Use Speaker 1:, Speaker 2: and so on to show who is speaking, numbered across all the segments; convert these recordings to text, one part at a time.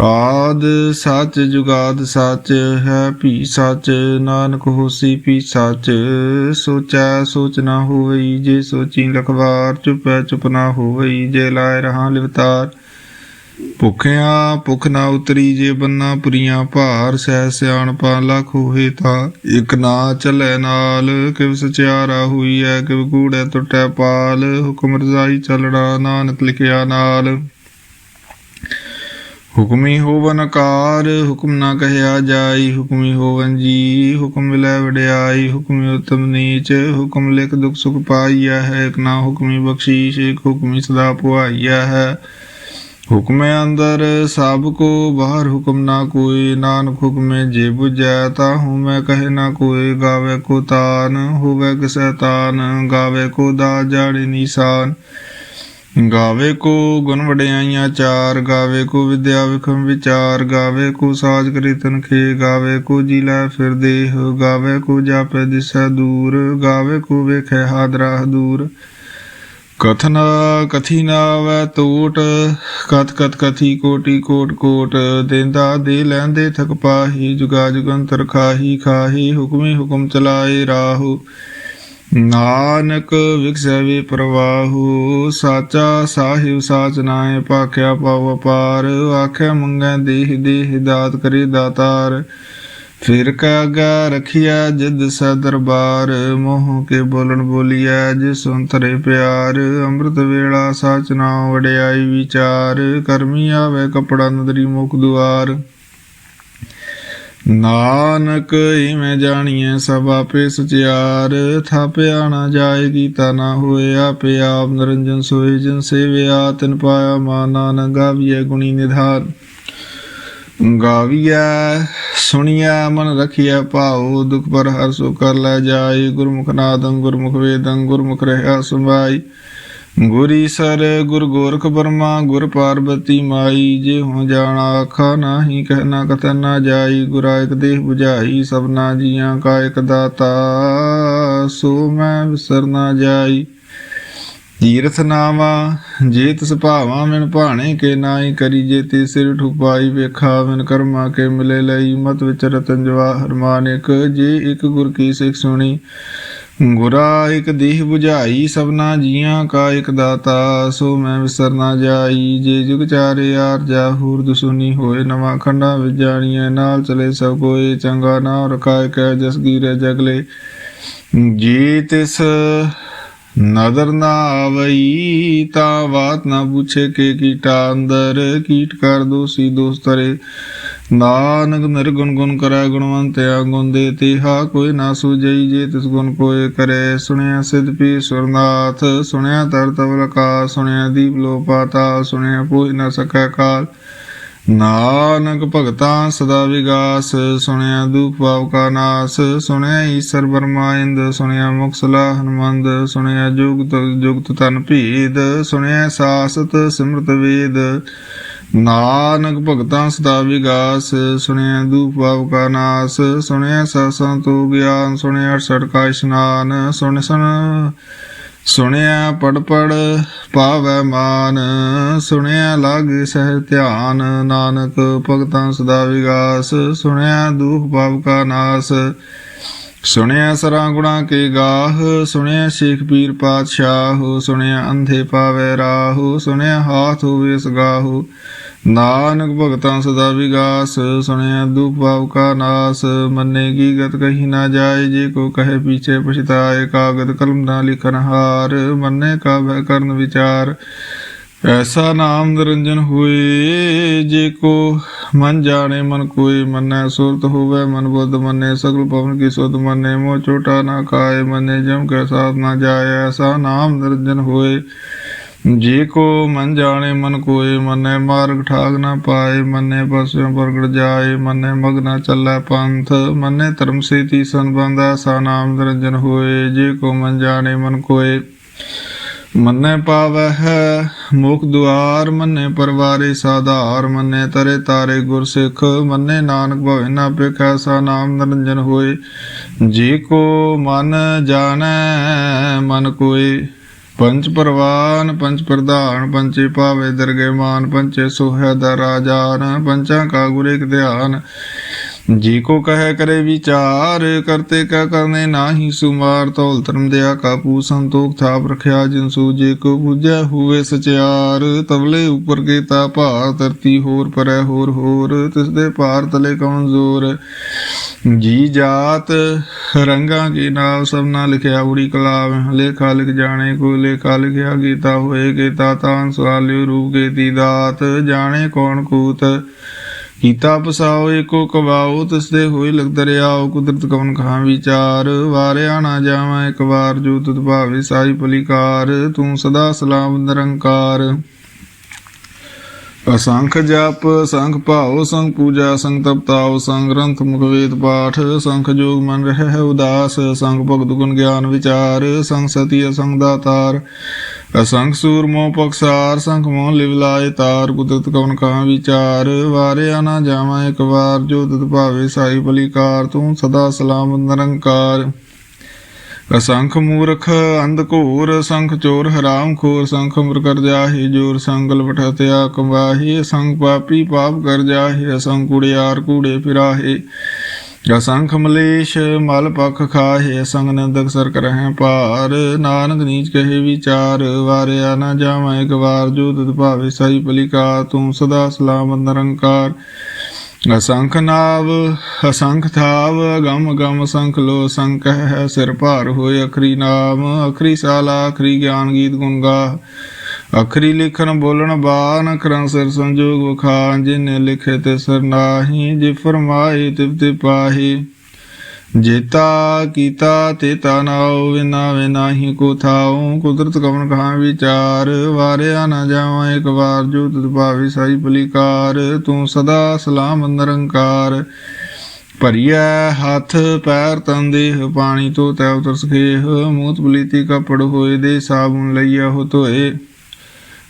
Speaker 1: ਆਦ ਸੱਚ ਜੁਗਾਦ ਸੱਚ ਹੈ, ਭੀ ਸੱਚ ਨਾਨਕ ਹੋਸੀ, ਭੀ ਸੱਚ ਸੋਚੈ ਸੋਚ ਨਾ ਹੋਵਈ, ਜੇ ਸੋਚੀ ਲਖਵਾਰ ਚੁਪੈ ਚੁਪ ਨਾ ਹੋਵਈ, ਜੇ ਲਾਇ ਰਹਾ ਲਿਵਤਾਰ। ਭੁਖਿਆ ਭੁਖ ਨਾ ਉਤਰੀ, ਜੇ ਬੰਨਾ ਪੁਰੀਆਂ ਭਾਰ, ਸਹਿ ਸਿਆਣਪਾ ਲਖ ਹੋਏ ਤਾਂ। ਇਕ ਨਾ ਚੱਲੇ ਨਾਲ, ਕਿਵ ਸਚਿਆਰਾ ਹੋਈ ਐ ਕਿਵ ਕੂੜੈ ਟੁੱਟੈ ਪਾਲ, ਹੁਕਮ ਰਜ਼ਾਈ ਚੱਲਣਾ, ਨਾਨਕ ਲਿਖਿਆ ਨਾਲ। ਹੁਕਮੀ ਹੋਵਨ ਆਕਾਰ, ਹੁਕਮ ਨਾ ਕਹਿਆ ਜਾਈ, ਹੁਕਮੀ ਹੋਵਨ ਜੀ, ਹੁਕਮ ਮਿਲੈ ਵਡਿਆਈ, ਹੁਕਮੀ ਉਤਮ ਨੀਚ, ਹੁਕਮ ਲਿਖ ਦੁਖ ਸੁਖ ਪਾਈਆ ਹੈ, ਇਕ ਨਾ ਹੁਕਮੀ ਬਖਸ਼ੀਸ਼, ਇਕ ਹੁਕਮੀ ਸਦਾ ਪੁਆਈਆ ਹੈ। ਹੁਕਮੇ ਅੰਦਰ, ਸਭ ਕੋ ਬਾਹਰ ਹੁਕਮ ਨਾ ਕੋਈ, ਨਾਨਕ ਹੁਕਮੇ ਜੇ 부ਜੈ ਤਾ ਹੂੰ ਮੈਂ ਕਹੇ ਨਾ ਕੋਈ, ਗਾਵੇ ਕੋ ਤਾਨ, ਹੋਵੇ ਕਿਸੈ ਤਾਨ, ਗਾਵੇ ਕੋ ਦਾ ਜਾਣੇ ਨਿਸ਼ਾਨ। ਗਾਵੇ ਕੋ ਗੁਣ ਵਡਿਆਈਆਂ, ਚਾਰ ਗਾਵੇ ਕੋ ਵਿਦਿਆ ਵਿਖਮ ਵਿਚਾਰ, ਗਾਵੇ ਕੋ ਸਾਜ ਕਰੀ ਤਨਖੇ, ਗਾਵੇ ਕੋ ਜੀ ਲੈ ਫਿਰ ਦੇਹ, ਗਾਵੇ ਕੋ ਜਾਪੈ ਦਿਸੈ ਦੂਰ, ਗਾਵੇ ਕੋ ਵੇਖੈ ਹਾਦਰਾ ਦੂਰ। ਕਥਨਾ ਕਥੀ ਨਾ ਵੈ ਟੋਟ ਕਤ ਕਤ ਕਥੀ ਕੋਟੀ ਕੋਟ ਕੋਟ, ਦੇਂਦਾ ਦੇ ਲੈਂਦੇ ਥਕ ਪਾਹੀ, ਜੁਗਾ ਜੁਗੰਤਰ ਖਾਹੀ ਖਾਹੀ, ਹੁਕਮੀ ਹੁਕਮ ਚਲਾਏ ਰਾਹੂ। ਨਾਨਕ ਵਿਖਸੈ ਵੀ ਪ੍ਰਵਾਹੂ, ਸਾਚਾ ਸਾਹਿਬ ਸਾਚ ਨਾਏ ਭਾਖਿਆ ਪਾਵ ਪਾਰ, ਆਖਿਆ ਮੰਗੈ ਦੇਹ ਦੇਹ ਦਾਤ ਕਰੇ ਦਾਤਾਰ। ਫਿਰ ਕੈ ਅਗਾ ਰਖਿਆ ਜਿਦ ਸੈ ਦਰਬਾਰ, ਮੋਹ ਕੇ ਬੋਲਣ ਬੋਲੀਐ ਜਿਸ ਅੰਤਰੇ ਪਿਆਰ। ਅੰਮ੍ਰਿਤ ਵੇਲਾ ਸਾਚ ਨਾਮ ਵਡਿਆਈ ਵਿਚਾਰ, ਕਰਮੀ ਆਵੇ ਕਪੜਾ ਨਦਰੀ ਮੁਖ ਦੁਆਰ। ਨਾਨਕ ਇਵੇਂ ਜਾਣੀਐ ਸਭ ਆਪੇ ਸਚਿਆਰ, ਥਾਪਿਆ ਨਾ ਜਾਏ ਗੀਤਾ ਨਾ ਹੋਏ ਆਪੇ ਆਪ, ਨਿਰੰਜਨ ਸੋਏ ਜਿਨ ਸੇਵਿਆ, ਤਿਨ ਪਾਇਆ ਮਾ ਨਾਨਕ, ਗਾਵੀਐ ਗੁਣੀ ਨਿਧਾਨ। ਗਾਵੀਐ, ਸੁਣੀਐ, ਮਨ ਰਖੀਐ ਭਾਉ, ਦੁਖ ਪਰ ਹਰ ਸੋ ਕਰ ਲੈ ਜਾਏ, ਗੁਰਮੁਖ ਨਾਦੰ, ਗੁਰਮੁਖ ਵੇਦੰ, ਗੁਰਮੁਖ ਰਹਿਆ ਸੁਭਾਈ ਗੁਰੀ ਸਰ, ਗੁਰ ਗੋਰਖ ਬਰਮਾ, ਗੁਰ ਪਾਰਬਤੀ ਮਾਈ, ਜੇ ਹੋ ਜਾਣਾ ਆਖਾ ਨਾਹੀ ਕਹਿਣਾ ਕਥਨ ਨਾ ਜਾਈ, ਗੁਰਾ ਇਕ ਦੇਹ 부ਝਾਈ ਸਭਨਾ ਜੀਆਂ ਕਾ ਇਕ ਦਾਤਾ, ਸੋ ਮੈਂ ਵਿਸਰ ਨਾ ਜਾਈ। ਤੀਰਥ ਨਾਵਾ ਜੇ ਤਿਸ ਭਾਵਾਂ ਮਿਨ ਭਾਣੇ ਕੇ ਨਾਈ ਕਰੀ ਜੇ ਤੇ ਸਿਰ ਠੁਪਾਈ ਵੇਖਾ ਮਿਨ ਕਰਮਾ ਕੇ ਮਿਲੇ ਲਈ, ਮਤ ਵਿਚ ਰਤਨ ਜਵਾਹਰ ਮਾਨਿਕ, ਜੇ ਇਕ ਗੁਰ ਕੀ ਸਿੱਖ ਸੁਣੀ ਗੁਰਾ ਇਕ ਦੇਹ 부ਝਾਈ ਸਭਨਾ ਜੀਆਂ ਕਾ ਇਕ ਦਾਤਾ, ਸੋ ਮੈਂ ਵਿਸਰ ਨਾ ਜਾਈ। ਜੇ ਜੁਗ ਚਾਰੇ ਯਾਰ ਜਾ ਹੂਰ ਦੁਸੁਨੀ ਹੋਏ, ਨਵਾਂ ਖੰਡਾ ਵਿਜਾਣੀਐ ਨਾਲ ਚਲੇ ਸਭ ਕੋਏ, ਚੰਗਾ ਨਾ ਰਖਾਇ ਕੈ, ਜਸ ਗੀਰੇ ਜਗਲੇ। ਜੀ ਤਿਸ ਨਦਰ ਨਾ ਆਵਈ, ਤਾਂ ਬਾਤ ਨਾ ਪੁੱਛੇ ਕੇ ਕੀਟਾ ਅੰਦਰ, ਕੀਟ ਕਰ ਦੋਸੀ ਦੋਸਤਰੇ। ਨਾਨਕ ਨਿਰਗੁਣ ਗੁਣ ਕਰੈ ਗੁਣਵੰਤਿਆ ਗੁਣ ਦੇ ਤਿਹਾ, ਕੋਈ ਨਾ ਸੂਝਈ ਜੇ ਤਿਸ ਗੁਣ ਕੋਏ ਕਰੇ। ਸੁਣਿਆ ਸਿਧ ਪੀ ਸੁਰਨਾਥ, ਸੁਣਿਆ ਤਰ ਤਵਲ ਕਾ ਸੁਣਿਆ ਦੀਪ ਲੋ ਪਾਤਾ, ਸੁਣਿਆ ਪੂਜ ਨ ਸਕੈ ਕਾਲ। ਨਾਨਕ ਭਗਤਾਂ ਸਦਾ ਵਿਗਾਸ, ਸੁਣਿਆ ਦੂਪ ਪਾਵ ਕਾ ਨਾਸ। ਸੁਣਿਆ ਈਸ਼ਰ ਬਰਮਾ ਇੰਦ, ਸੁਣਿਆ ਮੁਕਸਲਾ ਹਨਮੰਦ, ਸੁਣਿਆ ਜੁਗਤ ਜੁਗਤ ਤਨ ਭੇਦ। ਸੁਣਿਆ ਸਾਸਤ ਸਿਮਰਤ ਵੇਦ। ਨਾਨਕ ਭਗਤਾਂ ਸਦਾ ਵਿਗਾਸ ਸੁਣਿਆ ਦੂਪ ਪਾਵ ਕਾ ਨਾਸ ਸੁਣਿਆ ਸਤਸੰਗ ਤੋ ਗਿਆਨ ਸੁਣਿਆ ਅਠਸਠ ਕਾ ਇਸ਼ਨਾਨ, ਸੁਣ ਸੁਣ ਸੁਣਿਆ ਪੜ ਪੜ ਪਾਵੈ ਮਾਨ ਸੁਣਿਆ ਲਾਗ ਸਹਿ ਧਿਆਨ, ਨਾਨਕ ਭਗਤਾਂ ਸਦਾ ਵਿਗਾਸ ਸੁਣਿਆ ਦੁਖ ਪਾਪ ਕਾ ਨਾਸ ਸੁਣਿਆ ਸਰਾਂ ਗੁਣਾ ਕੇ ਗਾਹ, ਸੁਣਿਆ ਸ਼ੇਖ ਪੀਰ ਪਾਤਸ਼ਾਹ, ਸੁਣਿਆ ਅੰਧੇ ਪਾਵੇ ਰਾਹੂ, ਸੁਣਿਆ ਹਾਥ ਹੋਵੇ ਸਗਾਹੂ। ਨਾਨਕ ਭਗਤਾਂ ਸਦਾ ਵਿਗਾਸ, ਸੁਣਿਆ ਦੁਖ ਪਾਪ ਕਾ ਨਾਸ, ਮੰਨੇ ਕੀ ਗਤ ਕਹੀ ਨਾ ਜਾਏ, ਜੇ ਕੋ ਕਹੇ ਪੀਛੇ ਪਛਤਾਏ ਕਾਗਦ ਕਲਮ ਨਾ ਲਿਖਨ ਹਾਰ, ਮੰਨੇ ਕਾ ਭੈ ਕਰਨ ਵਿਚਾਰ। ਐਸਾ ਨਾਮ ਨਿਰੰਜਨ ਹੋਏ, ਜੇ ਕੋ ਮਨ ਜਾਣੇ, ਮਨ ਕੋਈ ਮੰਨੈ, ਸੁਰਤ ਹੋਵੇ, ਮਨ ਬੁੱਧ ਮੰਨੇ, ਸਗਲ ਪਵਨ ਕੀ ਸੁਧ ਮੰਨੇ, ਮੋਹ ਛੋਟਾ ਨਾ ਕਾਏ ਮੰਨੇ ਜਮ ਕੈ ਸਾਥ ਨਾ ਜਾਏ, ਐਸਾ ਨਾਮ ਨਿਰੰਜਨ ਹੋਏ। ਜੇ ਕੋ ਮਨ ਜਾਣੇ, ਮਨ ਕੋਏ, ਮੰਨੇ ਮਾਰਗ ਠਾਗ ਨਾ ਪਾਏ, ਮੰਨੇ ਪਸਿਓ ਪ੍ਰਗਟ ਜਾਏ, ਮੰਨੇ ਮਗ ਨਾ ਚੱਲੈ ਪੰਥ, ਮੰਨੇ ਧਰਮ ਸੇਤੀ ਸੰਬੰਧਾ ਸਾ ਨਾਮ ਨਿਰੰਜਨ ਹੋਏ। ਜੇ ਕੋ ਮਨ ਜਾਣੇ, ਮਨ ਕੋਏ ਮੰਨੇ ਪਾਵਹਿ, ਮੁਖ ਦੁਆਰ ਮੰਨੇ ਪਰਵਾਰੇ ਸਾਧਾਰ, ਮੰਨੇ ਤਰੇ ਤਾਰੇ ਗੁਰ ਸਿੱਖ ਮੰਨੇ ਨਾਨਕ ਭਵੇ ਨਾ ਪੇਖਾ ਐਸਾ ਨਾਮ ਨਿਰੰਜਨ ਹੋਏ। ਜੀ ਕੋ ਮਨ ਜਾਣੈ, ਮਨ ਕੋਏ। ਪੰਚ ਪਰਵਾਨ ਪੰਚ ਪ੍ਰਧਾਨ ਪੰਚੇ ਪਾਵੇ ਦਰਗੇ ਮਾਨ ਪੰਚੇ ਸੋਹੈ ਦਾ ਰਾਜਾਨ, ਪੰਚਾਂ ਕਾ ਗੁਰ ਧਿਆਨ। ਜੀ ਕੋ ਕਹੈ ਕਰੇ ਵਿਚਾਰ ਕਰਤੇ ਕਾ ਕਰਨੇ ਨਾਹੀ, ਸੁਮਾਰ ਤੌਲ ਧਰਮ ਦਿਆ ਕਾਪੂ, ਸੰਤੋਖ ਥਾਪ ਰਖਿਆ ਜਿਨਸੂ ਜੇ ਕੋ ਬੁਝੈ ਹੋਵੇ ਸਚਿਆਰ, ਤਵਲੇ ਉਪਰ ਕੇ ਤਾ ਭਾਰ, ਧਰਤੀ ਹੋਰ ਪਰੈ ਹੋਰ ਹੋਰ, ਤਿਸ ਦੇ ਭਾਰ ਤਲੇ ਕੌਣ ਜ਼ੋਰ? ਜੀ ਜਾਤ, ਰੰਗਾਂ ਕੀ ਨਾਮ ਸਭਨਾ ਲਿਖਿਆ ਉੜੀ ਕਲਾਮ ਲੇਖਾ ਲਿਖ ਜਾਣੇ, ਕੋ ਲੇਖਾ ਲਿਖਿਆ, ਗੀਤਾ ਹੋਏ, ਗੀਤਾ ਤਾਂ ਸਵਾਲਿਓ, ਰੂਪ ਕੇ ਦਾਤ, ਜਾਣੇ ਕੌਣ ਕੂਤ? ਕੀਤਾ ਪਸਾਓ, ਏਕੋ ਕਵਾਓ ਤਿਸ ਦੇ ਹੋਏ ਲਗ ਦਰਿਆਓ ਕੁਦਰਤ ਕਵਨ ਖਾਂ ਵਿਚਾਰ, ਵਾਰਿਆ ਨਾ ਜਾਵਾਂ, ਇੱਕ ਵਾਰ ਜੋ ਤੁਧ ਭਾਵੇ ਸਾਈ ਭਲੀਕਾਰ, ਤੂੰ ਸਦਾ ਸਲਾਮ ਨਿਰੰਕਾਰ। ਅਸੰਖ ਜਪ, ਸੰਖ ਭਾਉ, ਸੰਖ ਪੂਜਾ, ਸੰਖ ਤਪਤਾਉ, ਸੰਖ ਗ੍ਰੰਥ, ਮੁਖ ਵੇਦ ਪਾਠ, ਸੰਖ ਜੋਗ ਮਨ ਰਹਿ ਉਦਾਸ, ਸੰਖ ਭਗਤ ਗੁਣ ਗਿਆਨ ਵਿਚਾਰ, ਸੰਖ ਸਤੀ ਅਸੰਖ ਦਾਤਾਰ, ਅਸੰਖ ਸੂਰ ਮੋਹ ਪਕਸਾਰ, ਸੰਖ ਮੋਹ ਲਿਵਲਾਏ ਤਾਰ, ਕੁਦਰਤ ਕਵਨ ਕਾ ਵਿਚਾਰ, ਵਾਰਿਆ ਨਾ ਜਾਵਾਂ ਇੱਕ ਵਾਰ, ਜੋ ਤਤ ਭਾਵੇ ਸਾਈ ਬਲੀਕਾਰ, ਤੂੰ ਸਦਾ ਸਲਾਮ ਨਿਰੰਕਾਰ। ਅਸੰਖ ਮੂਰਖ ਅੰਧ ਘੋਰ, ਸੰਖ ਚੋਰ ਹਰਾਮ ਖੋਰ, ਸੰਖ ਅਮਰ ਕਰ ਜਾਹੇ, ਜੋਰ ਸੰਗਲ ਬਠਤਿਆ ਕਮਾਹੇ ਅਸੰਖ ਪਾਪੀ ਪਾਪ ਕਰ ਜਾਹੇ ਅਸੰਖ ਕੁੜਿਆਰ ਕੂੜੇ ਫਿਰਾਹੇ। ਅਸੰਖ ਮਲੇਸ਼ ਮਲ ਪਖ ਖਾਹੇ ਅਸੰਖ ਨੰਦਕ ਸਰ ਕਰਹਿ ਭਾਰ। ਨਾਨਕ ਨੀਚ ਕਹੇ ਵਿਚਾਰ, ਵਾਰਿਆ ਨਾ ਜਾਵਾਂ ਇੱਕ ਵਾਰ, ਜੋ ਤਤ ਭਾਵੇ ਸਾਈ ਭਲੀਕਾਰ ਤੂੰ ਸਦਾ ਸਲਾਮ ਨਿਰੰਕਾਰ। ਅਸੰਖ ਨਾਵ, ਅਸੰਖ ਥਾਵ ਗਮ ਗਮ ਸੰਖ ਲੋ ਸੰਖ ਹੈ, ਸਿਰ ਭਾਰ ਹੋਏ ਅਖਰੀ ਨਾਮ, ਅਖਰੀ ਸਾਲਾ, ਅਖਰੀ ਗਿਆਨ ਗੀਤ ਗੁਣ ਗਾ। ਅਖਰੀ ਲਿਖਣ ਬੋਲਣ ਬਾਨ ਅਖਰਾਂ ਸਿਰ ਸੰਜੋਗ ਵਖਾਨ ਜਿਨੇ ਲਿਖੇ ਤੇ ਸਰ ਨਾਹੀ, ਜੇ ਫਰਮਾਏ ਤਿਵ ਤੇ ਪਾਹੀ। ਜੇਤਾ ਕੀਤਾ ਤੇ ਨਾਉ ਵਿਨਾ ਵਿਨਾਹੀ ਕੋ ਥਾਉ ਕੁਦਰਤ ਕਵਨ ਕਹਾ ਵਿਚਾਰ, ਵਾਰਿਆ ਨਾ ਜਾਵਾਂ ਇੱਕ ਵਾਰ, ਜੋ ਤੁਧ ਭਾਵੇ ਸਾਈ ਭਲੀਕਾਰ ਤੂੰ ਸਦਾ ਸਲਾਮ ਨਿਰੰਕਾਰ। ਭਰੀਐ ਹੱਥ, ਪੈਰ, ਤਨ, ਦੇਹ, ਪਾਣੀ ਤੋਂ ਤੈ, ਉਤਰ, ਸਖੇਹ। ਮੂਤ ਬਲੀਤੀ ਕਪੜ ਹੋਏ ਦੇ, ਸਾਬੁਨ ਲਈਆ ਹੋ ਧੋਏ।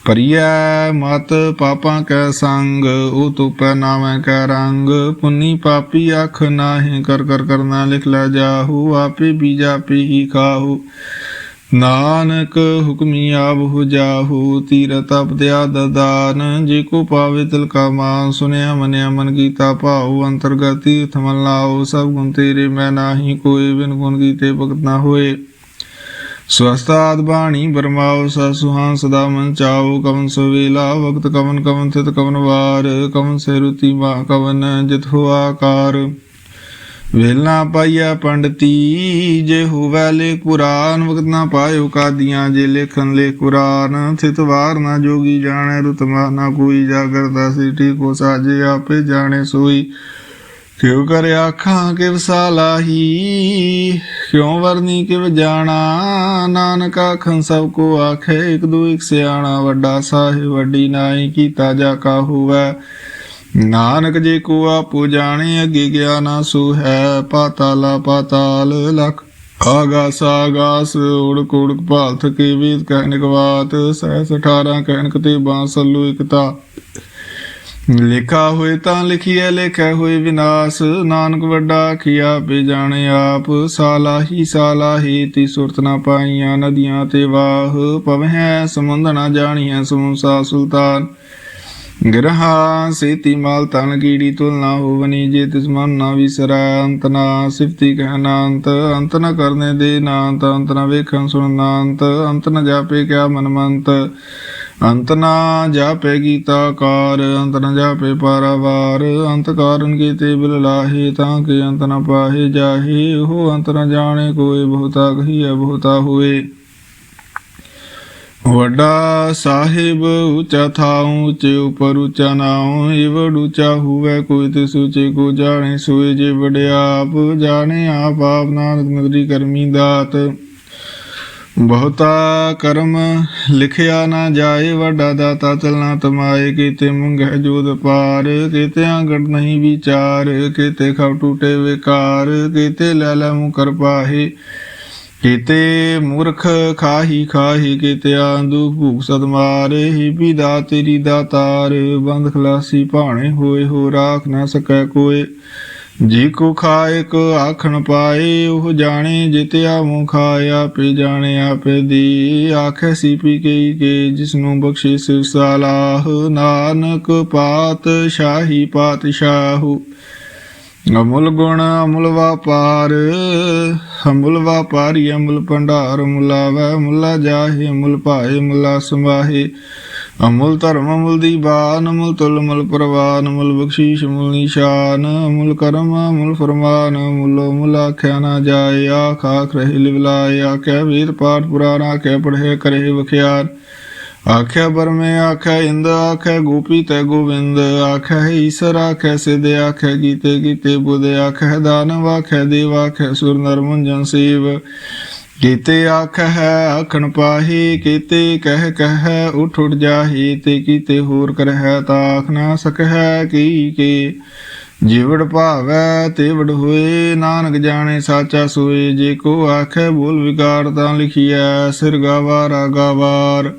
Speaker 1: ਭਰੀਐ ਮਤ ਪਾਪਾਂ ਕੈ ਸੰਗ ਉਹ ਤੁਪੈ ਨਾਮੈ ਕੈ ਰੰਗ। ਪੁੰਨੀ ਪਾਪੀ ਅੱਖ ਨਾਹੀ, ਕਰ ਕਰ ਕਰਨਾ ਲਿਖ ਲੈ ਜਾਹੂ, ਆਪੇ ਬੀਜਾ ਪੀ ਹੀ ਖਾਹੂ। ਨਾਨਕ ਹੁਕਮੀ ਆਪ ਜਾਹੂ ਤੀਰ ਤਪ ਦਿਆ ਦਦਾਨ ਜੇ ਕੋ ਪਾਵੇ ਤਿਲ ਕਾ ਮਾਨ ਸੁਨਿਆ ਮਨਿਆ ਮਨ ਕੀਤਾ ਭਾਉ। ਅੰਤਰਗਤ ਤੀਰਥ ਮਨ ਲਾਓ, ਸਭ ਗੁਣ ਤੇਰੇ ਮੈਂ ਨਾਹੀ, ਕੋਈ ਬਿਨ ਗੁਣ ਕੀਤੇ ਭਗਤ ਨਾ ਹੋਏ। ਸਵਸਤਾਦ ਬਾਣੀ ਬਰਮਾਉ ਸਾ ਸੁਹਾਨ ਸਦਾ ਮਨ ਚਾਉ, ਕਵਨ ਸਵੇਲਾ ਵਕਤ ਕਵਨ ਕਵਨ ਥਿਤ ਕਵਨ ਵਾਰ, ਕਵਨ ਸੇ ਰੁਤੀ ਮਾ ਕਵਨ ਜਿਤ ਹੋ ਆਕਾਰ। ਵੇਲਣਾ ਪਾਈਆ ਪੰਡਤੀ, ਜੇ ਹੋਵੇ ਲੇ ਕੁਰਾਨ, ਵਕਤ ਨਾ ਪਾਇਓ ਕਾਦੀਆਂ, ਜੇ ਲੇਖਨ ਲੇ ਕੁਰਾਨ। ਥਿਤ ਵਾਰ ਨਾ ਜੋਗੀ ਜਾਣੈ ਰਤਮਾ ਨਾ ਕੋਈ, ਜਾਗਰਦਾ ਸਿਟੀ ਕੋ ਸਾਜੇ ਆਪੇ ਜਾਣੇ ਸੋਈ। ਕਿਉ ਕਰ ਆਖਾਂ ਕਿਵ ਸਾਲਾਹੀ? ਕਿਉ ਵਰਨੀ ਕਿਵ ਜਾਣਾ? ਨਾਨਕ ਆਖੰ ਸਭ ਕੋ ਆਖੇ, ਇਕ ਦੂ ਇਕ ਸਿਆਣਾ, ਵੱਡਾ ਸਾਹਿਬ, ਵੱਡੀ ਨਾਈ ਕੀਤਾ ਜਾ ਕਾ ਹੋਵੇ। ਨਾਨਕ ਜੇ ਕੋ ਆਪੋ ਜਾਣੇ, ਅਗੇ ਗਿਆਨਾ ਸੋ ਹੈ। ਪਾਤਾਲਾ ਪਾਤਾਲ ਲਖ, ਆਗਾਸ ਆਗਾਸ, ਉੜਕ ਉੜਕ ਭਾਲਥ ਕੇ ਵੇਦ ਕਹਿਨਕ ਬਾਤ ਸਹਿਸ 18 ਕਹਿਨਕ ਤੇ ਬਾਂਸਲੂ ਇਕਤਾ। ਲਿਖਾ ਹੋਏ ਤਾਂ ਲਿਖੀਐ, ਲਿਖੈ ਹੋਏ ਵਿਨਾਸ਼। ਨਾਨਕ ਵੱਡਾ ਕੀਆ ਪੇ ਜਾਣੇ ਆਪ। ਸਾਲਾਹੀ ਸਾਲਾਹੀ ਤੀ ਸੁਰਤ ਨਾ ਪਾਈਆਂ ਨਦੀਆਂ ਤੇ ਵਾਹ। ਪਵਹਿ ਸਮੁੰਦ ਨਾ ਜਾਣੀਐ ਸਮੂਸਾ ਸੁਲਤਾਨ। ਗ੍ਰਹਾ ਸੇਤੀ ਮਾਲ ਤਨ ਕੀੜੀ ਤੁਲਨਾ ਹੋਵਨੀ, ਜੇ ਤਿਸ ਮਨ ਨਾ ਵਿਸਰੈ ਅੰਤ ਨਾ। ਸਿਫਤੀ ਕਹਿਨਾ ਅੰਤ ਅੰਤ ਨ ਕਰਨੇ ਦੇ ਨਾ ਅੰਤ ਅੰਤ ਨ ਵੇਖਣ ਸੁਣਨਾ ਅੰਤ ਅੰਤ ਨ ਜਾਪੇ ਕਿਆ ਮਨ ਮੰਤ ਅੰਤ ਨਾ ਜਾਪੇ ਗੀਤਾ ਕਾਰ, ਅੰਤ ਨ ਜਾਪੇ ਪਾਰਾਵਾਰ, ਅੰਤ ਕਾਰਨ ਕੀਤੇ ਬਿਲ ਲਾਹੇ ਤਾਂ ਕਿ ਅੰਤ ਨਾ ਪਾਹੇ ਜਾਹੇ, ਉਹ ਅੰਤ ਨ ਜਾਣੇ ਕੋਈ ਬਹੁਤਾ ਕਹੀਐ ਬਹੁਤਾ ਹੋਏ ਵੱਡਾ ਸਾਹਿਬ ਉੱਚਾ ਥਾਉ, ਉੱਚੇ ਉਪਰ ਉੱਚਾ ਨਾਉ ਏਵੜ ਉੱਚਾ ਹੋਵੇ ਕੋਈ ਤੇ ਸੂਚੇ ਕੋ ਜਾਣੇ, ਸੋਏ ਜੇ ਵਡਿਆਪ, ਜਾਣੇ ਆਪ ਆਪ ਨਾਨਕ ਨਗਰੀ ਕਰਮੀ ਦਾਤ। ਬਹੁਤਾ ਕਰਮ ਲਿਖਿਆ ਨਾ ਜਾਏ, ਵੱਡਾ ਦਾਤਾ ਚਲਣਾ ਤਮਾਏ, ਕੀਤੇ ਮੰਗਹਿ ਜੋਦ ਪਾਰ, ਕੀਤੇ ਆਂਗੜ ਨਹੀਂ ਵਿਚਾਰ, ਕੀਤੇ ਖਬ ਟੂਟੇ ਵਿਕਾਰ, ਕੀਤੇ ਲੈ ਲੈ ਮੁ ਕਰ ਪਾਹੇ, ਕੀਤੇ ਮੂਰਖ ਖਾਹੀ ਖਾਹੀ, ਕੀਤੇ ਆਂਦੂ ਭੂਖ ਸਦਮਾਰ ਹੀ ਵਿਦਾ ਤੇਰੀ ਦਾਤਾਰ, ਬੰਦ ਖਲਾਸੀ ਭਾਣੇ ਹੋਏ ਹੋ ਰਾਖ ਨਾ ਸਕੈ ਕੋਏ। ਜੀ ਕੋ ਖਾਏ ਕੋ ਆਖਣ ਪਾਏ, ਉਹ ਜਾਣੇ ਜਿਤਿਆ ਮੂੰ ਖਾਇਆ ਪੇ ਜਾਣੇ ਆਪੇ ਦੀ। ਆਖੇ ਸੀ ਪੀ ਕੇ ਕੇ ਜਿਸ ਨੂੰ ਬਖਸ਼ੇ ਸਿਰ ਸਾਲਾਹ। ਨਾਨਕ ਪਾਤ ਸ਼ਾਹੀ ਪਾਤਸ਼ਾਹੂ। ਅਮੁਲ ਗੁਣ ਅਮੁਲ ਵਾਪਾਰ, ਅਮੁਲ ਵਾਪਾਰੀ ਅਮੁਲ ਭੰਡਾਰ ਮੁਲਾਵੈ, ਮੁਲਾ ਜਾਹੇ ਮੁੱਲ ਭਾਏ ਮੁਲਾ ਸੰਭਾਹੇ ਅਮੁੱਲ ਧਰਮ, ਅਮੁੱਲ ਦੀਵਾਨ ਅਮੁੱਲ ਤੁਲ, ਅਮੁੱਲ ਪ੍ਰਵਾਨ, ਅਮੁੱਲ ਬਖਸ਼ੀਸ਼, ਅਮੁੱਲ ਨਿਸ਼ਾਨ, ਅਮੁੱਲ ਕਰਮ, ਅਮੁੱਲ ਫਰਮਾਨ, ਅਮੁੱਲ ਅਮੁੱਲ ਆਖਿਆ ਨਾ ਜਾਏ, ਆਖ ਆਖ ਰਹੇ ਲਿਵਲਾਏ ਆਖਿਆ ਵੇਦ ਪਾਠ ਪੁਰਾਣ, ਆਖਿਆ ਪੜ੍ਹੇ, ਕਰੇ ਵਖਿਆਰ। ਆਖਿਆ ਬਰਮੇ, ਆਖਿਆ ਇੰਦ, ਆਖਿਆ ਗੋਪੀ ਤੈ ਗੋਵਿੰਦ, ਆਖਿਆ ਈਸ਼ਰ, ਆਖਿਆ ਸਿਧ, ਆਖਿਆ ਗੀਤੇ ਗੀਤੇ ਬੁਧ, ਆਖਿਆ ਦਾਨਵ, ਆਖਿਆ ਦੇਵ, ਆਖਿਆ ਸੁਰ ਨਰ ਮੁੰਜਨ ਸੇਵ। ਕੀਤੇ ਆਖਿਆ ਆਖਣ ਪਾਹੀ, ਕੀਤੇ ਕਹਿ ਕਹਿ, ਉਠ ਉਠ ਜਾਹੀ, ਤੇ ਕੀਤੇ ਹੋਰ ਕਰਹਿ, ਤਾ ਆਖ ਨਾ ਸਕਹਿ, ਕੀ ਕੇ। ਜਿਵੜ ਭਾਵੈ, ਤੇਵੜ ਹੋਏ, ਨਾਨਕ ਜਾਣੇ, ਸਾਚਾ ਸੋਏ, ਜੇ ਕੋ ਆਖੈ ਬੋਲ ਵਿਕਾਰ ਤਾਂ ਲਿਖੀਐ, ਸਿਰ ਗਾਵਾਰ ਗਾਵਾਰ।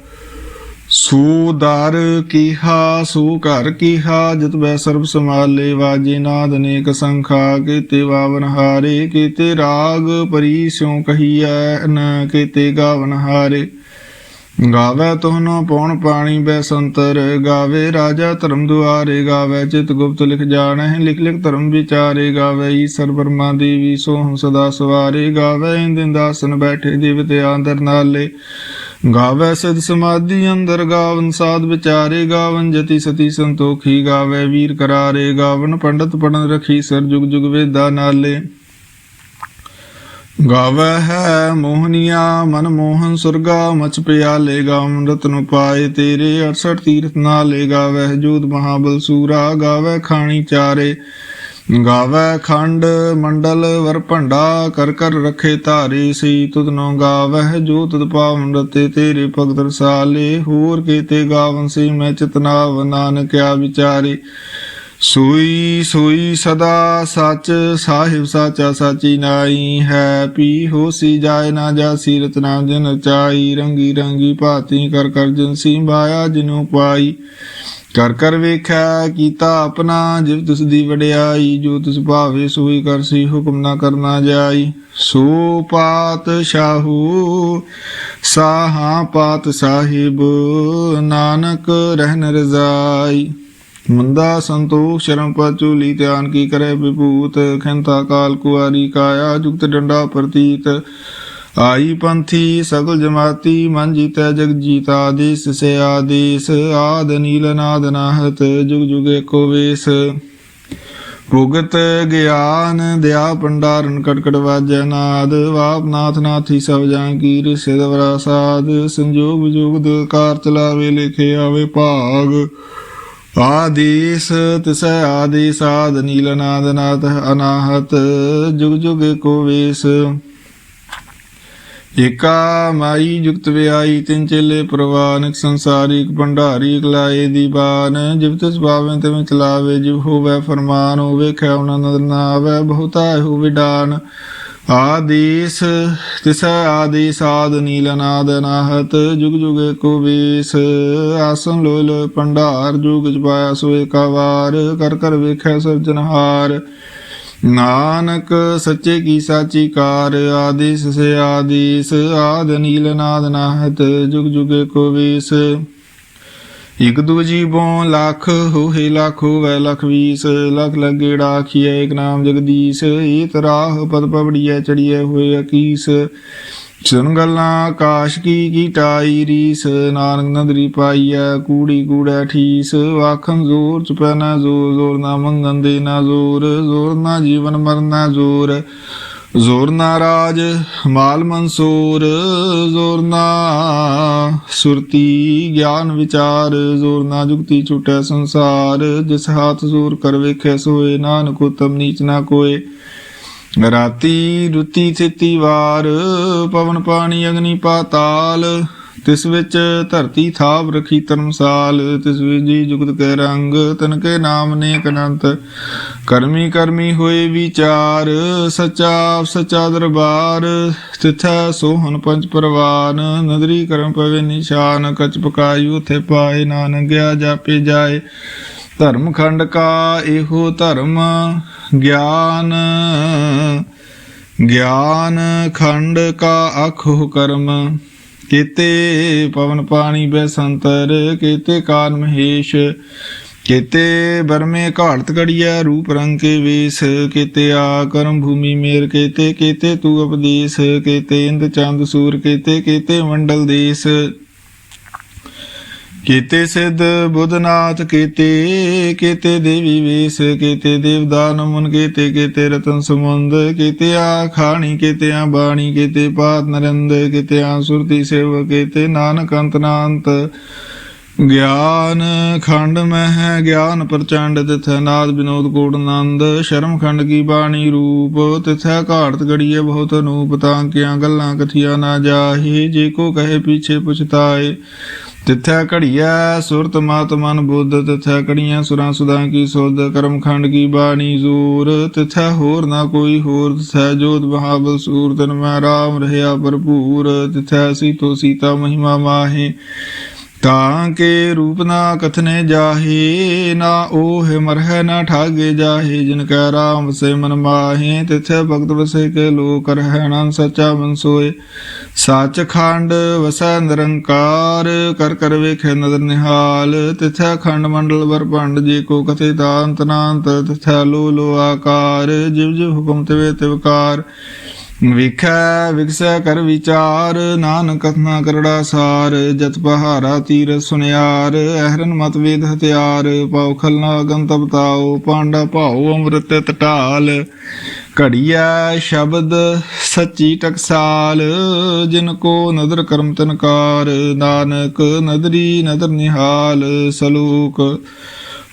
Speaker 1: ਸੋ ਦਰ ਕੀਹਾ, ਸੋ ਘਰ ਕੀਹਾ, ਜਤ ਬੈ ਸਰਬ ਸਮਾਲੇ ਵਾਜੇ ਨਾਦ ਅਨੇਕ ਸੰਖਾ ਕੀਤੇ ਵਾਵਨ ਹਾਰੇ, ਕੀਤੇ ਰਾਗ ਪਰੀ ਸਿਉ ਕਹੀਐ, ਨ ਕੀਤੇ ਗਾਵਨ ਹਾਰੇ। ਗਾਵੇ ਤੋਹਨੋ ਪੌਣ ਪਾਣੀ ਬੈ ਸੰਤਰ, ਗਾਵੇ ਰਾਜਾ ਧਰਮ ਦੁਆਰੇ, ਗਾਵੇ ਚਿਤ ਗੁਪਤ ਲਿਖ ਜਾਣਹਿ, ਲਿਖ ਲਿਖ ਧਰਮ ਵਿਚਾਰੇ, ਗਾਵੇ ਈਸਰ ਬਰਮਾ ਦੇਵੀ ਸੋਹੰ ਸਦਾ ਸਵਾਰੇ, ਗਾਵੇ ਇੰਦਿਨ ਦਾਸਨ ਬੈਠੇ, ਦੇਵਤੇ ਆਂਦਰ ਨਾਲੇ। ਗਾਵੇ ਸਿਧ ਸਮਾਧੀ, ਅੰਦਰ ਗਾਵਨ ਸਾਧ ਵਿਚਾਰੇ ਗਾਵਨ, ਜਤੀ ਸਤੀ ਸੰਤੋਖੀ ਗਾਵੇ, ਵੀਰ ਕਰਾਰੇ ਗਾਵਨ, ਪੰਡਤ ਪੜਨ ਰਖੀ ਸਰ ਜੁਗ ਜੁਗ ਵੇਦਾ ਨਾਲੇ। ਗਾਵੇ ਹੈ ਮੋਹਨੀਆ, ਮਨ ਮੋਹਨ ਸੁਰਗਾ, ਮਚ ਪਿਆਲੇ ਗਾਵਨ ਰਤਨ ਪਾਏ ਤੇਰੇ 68 ਤੀਰਥ ਨਾਲੇ ਗਾਵੇ ਜੂਦ ਮਹਾਬਲ ਸੂਰਾ, ਗਾਵੇ ਖਾਣੀ ਚਾਰੇ। ਗਾਵੇ ਖੰਡ ਮੰਡਲ ਵਰ ਭੰਡਾ, ਕਰ ਕਰ ਰਖੇ ਧਾਰੇ ਸੀ ਤੁਧਨੋ ਗਾਵਹਿ ਜੋ ਤੁਧ ਪਾਵਨ ਰਤੇ ਤੇਰੇ ਭਗਤ ਰਸਾਲੇ, ਹੋਰ ਕੀਤੇ ਗਾਵਨ ਸੀ ਮੈਂ ਚਿਤਨਾਵ ਨਾਨਕਿਆ ਵਿਚਾਰੇ। ਸੋਈ ਸੋਈ ਸਦਾ ਸੱਚ, ਸਾਹਿਬ ਸਾਚਾ ਸਾਚੀ ਨਾਈ ਹੈ, ਪੀ ਹੋਸੀ ਜਾਏ ਨਾ ਜਾਸੀ ਰਤਨਾਮ ਜਨ ਚਾਈ, ਰੰਗੀ ਰੰਗੀ ਭਾਤੀ ਕਰ ਕਰ ਜਨਸੀ ਬਾਇਆ ਜਿਨੂ ਪਾਈ। ਕਰ ਕਰ ਵੇਖਿਆ ਕੀਤਾ ਆਪਣਾ, ਜਿਵ ਤਿਸ ਦੀ ਵਡਿਆਈ, ਜੋ ਤਿਸ ਭਾਵੇ ਸੋਈ ਕਰਸੀ ਹੁਕਮ ਨਾ ਕਰਨਾ ਜਾਈ। ਸੋ ਪਾਤ ਸ਼ਾਹੂ, ਸਾਹਾ ਪਾਤ ਸਾਹਿਬ, ਨਾਨਕ ਰਹਿਨ ਰਜ਼ਾਈ। ਮੰਦਾ ਸੰਤੋਖ ਸ਼ਰਮ ਪਚੂਲੀ ਧਿਆਨ ਕੀ ਕਰੇ ਵਿਭੂਤ, ਖੰਤਾ ਕਾਲ ਕੁਆਰੀ ਕਾਇਆ, ਜੁਗਤ ਡੰਡਾ ਪ੍ਰਤੀਤ। ਆਈ ਪੰਥੀ ਸਗਲ ਜਮਾਤੀ, ਮਨ ਜੀਤੈ, ਜਗ ਜੀਤਾ ਆਦੇਸ ਸੇ ਆਦੇਸ, ਆਦ ਨੀਲ ਨਾਦ ਨਾਹਤ, ਜੁਗ ਜੁਗ ਏਕੋ ਵੇਸ। ਭੁਗਤ ਗਿਆਨ ਦਿਆ ਭੰਡਾਰਨ ਕਟਕਟ ਵਾਜੈ ਨਾਦ ਵਾਪ ਨਾਥ ਨਾਥੀ ਸਭ ਜਾਂ ਕੀ ਰਿਸੇ ਸਾਧ, ਸੰਜੋਗ ਵਿਜੋਗ ਦਕਾਰ ਚਲਾਵੇ, ਲਿਖੇ ਆਵੇ ਭਾਗ। ਆਦੇਸ, ਤਿਸੈ ਆਦੇਸ, ਆਦ ਨੀਲ ਨਾਦ ਨਾਥ ਅਨਾਹਤ, ਜੁਗ ਜੁਗ ਏਕੋ ਵੇਸ। ਏਕਾ ਮਾਈ ਜੁਗਤ ਵਿਆਈ ਤਿੰਨ ਚੇਲੇ ਪ੍ਰਵਾਨਿਕ ਸੰਸਾਰੀ ਭੰਡਾਰੀ, ਇੱਕ ਲਾਏ ਦੀ ਬਾਨ। ਜਿਵ ਚਲਾਵੇ, ਜਿਵ ਹੋਵੇ ਫਰਮਾਨ, ਹੋਵੇ ਖੈ ਉਹਨਾਂ ਨਦਰ ਨਾ ਆਵੇ ਬਹੁਤਾ ਹੋਵੇ ਡਾਨ। ਆਦੇਸ, ਤਿਸੈ ਆਦੇਸ, ਆਦ ਨੀਲ ਨਾਦ ਅਨਾਹਤ ਜੁਗ ਜੁਗ ਏਕੋ ਵੇਸ। ਆਸਨ ਲੋਇ ਲੋਇ ਭੰਡਾਰ, ਜੁਗ ਜਪਾਇਆ ਸੋਏ ਕਾ ਵਾਰ, ਕਰ ਕਰ ਵੇਖੈ ਸਿਰਜਨਹਾਰ ਨਾਨਕ ਸੱਚੇ ਕੀ ਸਾਚੀ ਕਾਰ ਆਦੇਸ ਸੇ ਆਦੇਸ, ਆਦ ਨੀਲ ਨਾਦ ਨਾਹਤ, ਜੁਗ ਜੁਗ ਏਕੋ ਵੇਸ। ਇਕ ਦੂਜੀ ਬੋਂ ਲੱਖ ਹੋਏ ਲੱਖ ਹੋਵੇ ਲਖ ਵੀਸ, ਲਖ ਲਗੇੜਾ ਆਖੀਐ ਇਕ ਨਾਮ ਜਗਦੀਸ਼ ਏ ਤਰਾਹ ਪਦ ਪਵੜੀਐ ਚੜੀਐ ਹੋਏ ਅਕੀਸ ਸੁਨ ਗੱਲਾਂ ਆਕਾਸ਼ ਕੀ ਕੀਟਾਈ ਰੀਸ, ਨਾਨਕ ਨਦਰੀ ਪਾਈਐ, ਕੂੜੀ ਕੂੜੈ ਠੀਸ, ਆਖਣ ਜ਼ੋਰ ਚੁਪੈ ਨਾ ਜ਼ੋਰ ਜ਼ੋਰ ਨਾ ਮੰਗਨ ਦੇ ਨਾ ਜ਼ੋਰ ਜ਼ੋਰ ਨਾ ਜੀਵਨ ਮਰਨਾ ਜ਼ੋਰ ਜ਼ੋਰ ਨਾ ਰਾਜ, ਮਾਲ ਮਨਸੂਰ, ਜ਼ੋਰ ਨਾ ਸੁਰਤੀ ਗਿਆਨ ਵਿਚਾਰ, ਜ਼ੋਰ ਨਾ ਜੁਗਤੀ ਛੁਟੈ ਸੰਸਾਰ, ਜਿਸ ਹਾਥ ਜ਼ੋਰ ਕਰ ਵੇਖੈ ਸੋਏ, ਨਾਨਕ ਉਤਮ ਨੀਚ ਨਾ ਕੋਏ। ਰਾਤੀ ਰੁਤੀ ਥਿਤੀ ਵਾਰ, ਪਵਨ ਪਾਣੀ ਅਗਨੀ ਪਾਤਾਲ, ਤਿਸ ਵਿੱਚ ਧਰਤੀ ਥਾਪ ਰਖੀ ਧਰਮਸਾਲ ਤਿਸ ਵਿੱਚ ਜੀ ਜੁਗਤ ਕੇ ਰੰਗ, ਤਨ ਕੇ ਨਾਮ ਨੇਕ ਅਨੰਤ, ਕਰਮੀ ਕਰਮੀ ਹੋਏ ਵਿਚਾਰ, ਸਚਾ ਸਚਾ ਦਰਬਾਰ, ਤਿਥੈ ਸੋਹਣ ਪੰਜ ਪਰਵਾਨ, ਨਦਰੀ ਕਰਮ ਪਵੇ ਨਿਸ਼ਾਨ, ਕਚ ਪਕਾਈ ਉਥੇ ਪਾਏ, ਨਾਨਕ ਗਿਆ ਜਾਪੇ ਜਾਏ, ਧਰਮ ਖੰਡ ਕਾ ਇਹੋ ਧਰਮ ਗਿਆਨ ਗਿਆਨ ਖੰਡ ਕਾ ਆਖੋ ਕਰਮ ਕੀਤੇ ਪਵਨ ਪਾਣੀ ਬੈਸੰਤਰ, ਕੀਤੇ ਕਾਨ ਮਹੇਸ਼, ਕੀਤੇ ਬਰਮੇ ਘਾੜਤ ਘੜੀਆ ਰੂਪ ਰੰਗ ਕੇ ਵੇਸ, ਕੀਤੇ ਆ ਕਰਮ ਭੂਮੀ ਮੇਰ, ਕੀਤੇ ਕੀਤੇ ਤੂ ਉਪਦੇਸ਼, ਕੀਤੇ ਇੰਦ ਚੰਦ ਸੂਰ, ਕੀਤੇ ਕੀਤੇ ਮੰਡਲ ਦੇਸ। ਕੀਤੇ ਸਿੱਧ ਬੁੱਧਨਾਥ, ਕੀਤੇ ਕੀਤੇ ਦੇਵੀ ਵੇਸ, ਕੀਤੇ ਦੇਵਦਾਨ ਮੁਨ, ਕੀਤੇ ਕੀਤੇ ਰਤਨ ਸਮੁੰਦ, ਕੀਤੇ ਆ ਖਾਣੀ, ਕੀਤੇ ਆ ਬਾਣੀ, ਕੀਤੇ ਪਾਤ ਨਰੰਦ, ਕੀਤੇ ਆ ਸੁਰਤੀ ਸੇਵ ਕੀਤੇ ਨਾਨਕ ਅੰਤ ਨਾੰਤ ਗਿਆਨ ਖੰਡ ਮਹਿ, ਗਿਆਨ ਪ੍ਰਚੰਡ, ਤਿਥੈ ਨਾਦ ਬਿਨੋਦ ਕੋਟ ਆਨੰਦ ਸ਼ਰਮ ਖੰਡ ਕੀ ਬਾਣੀ ਰੂਪ, ਤਿਥੈ ਘਾੜਤ ਗੜੀਏ ਬਹੁਤ ਅਨੂਪ, ਤਾਂ ਕਿਆਂ ਗੱਲਾਂ ਕਥੀਆਂ ਨਾ ਜਾਹੀ, ਜੇ ਕੋ ਕਹੇ ਪਿਛੇ ਪੁਛਤਾਏ। ਤਿਥੈ ਘੜੀਐ ਸੁਰਤ ਮਤ ਮਨ ਬੁੱਧ, ਤਿਥੈ ਘੜੀਆਂ ਸੁਰਾਂ ਸੁਦਾਂ ਕੀ ਸੁਧ ਕਰਮ ਖੰਡ ਕੀ ਬਾਣੀ ਜ਼ੂਰ। ਤਿਥੈ ਹੋਰ ਨਾ ਕੋਈ ਹੋਰ, ਤਿਥੈ ਜੋਤ ਬਹਾਬਲ ਸੂਰ, ਤਨ ਮੈਂ ਰਾਮ ਰਹਿਆ ਭਰਪੂਰ। ਤਿਥੈ ਸੀਤੋ ਸੀਤਾ ਮਹਿਮਾ ਮਾਹੇ। ਤਾਂ ਕੇ ਰੂਪ ਨਾ ਕਥਨੇ ਜਾਹੇ, ਨਾ ਉਹ ਮਰਹਿ ਨਾ ਠਾਗੇ ਜਾਹੇ। ਜਿਨ ਕੈ ਰਾਮ ਵਸੇ ਮਨ ਮਾਹੇ, ਤਿਥੈ ਭਗਤ ਵਸੇ ਕੇ ਲੋਕ ਰਹਿ ਅਨੰਦ ਸੱਚਾ ਮਨ ਸੋਏ ਸੱਚ ਖੰਡ ਵਸੈ ਨਿਰੰਕਾਰ, ਕਰ ਕਰ ਵੇਖੇ ਨਦਰ ਨਿਹਾਲ। ਤਿਥੈ ਖੰਡ ਮੰਡਲ ਵਰ ਭੰਡ, ਜੀ ਕੋ ਕਥੇ ਤਾਂਤ ਨਾੰਤ, ਤਿਥੈ ਲੋ ਲੋ ਆਕਾਰ। ਜਿਵ ਜਿਵ ਹੁਕਮ ਤਿਵੇ ਤਿਵਕਾਰ ਵਿਖੈ ਵਿਕਸੈ ਕਰ ਵਿਚਾਰ, ਨਾਨਕ ਕਥਨਾ ਕਰੜਾ ਸਾਰ, ਜਤ ਪਹਾਰਾ ਤੀਰ ਸੁਨਿਆਰ, ਅਹਰਨ ਮਤ ਵੇਦ ਹਥਿਆਰ, ਪਾਉ ਖਲਨਾ ਅਗਨ ਤਪਤਾਓ ਪਾਂਡਾ ਭਾਉ ਅੰਮ੍ਰਿਤ ਤਟਾਲ ਘੜੀਆ ਸ਼ਬਦ ਸੱਚੀ ਟਕਸਾਲ, ਜਿਨ ਕੋ ਨਦਰ ਕਰਮ ਤਨਕਾਰ, ਨਾਨਕ ਨਦਰੀ ਨਦਰ ਨਿਹਾਲ, ਸਲੂਕ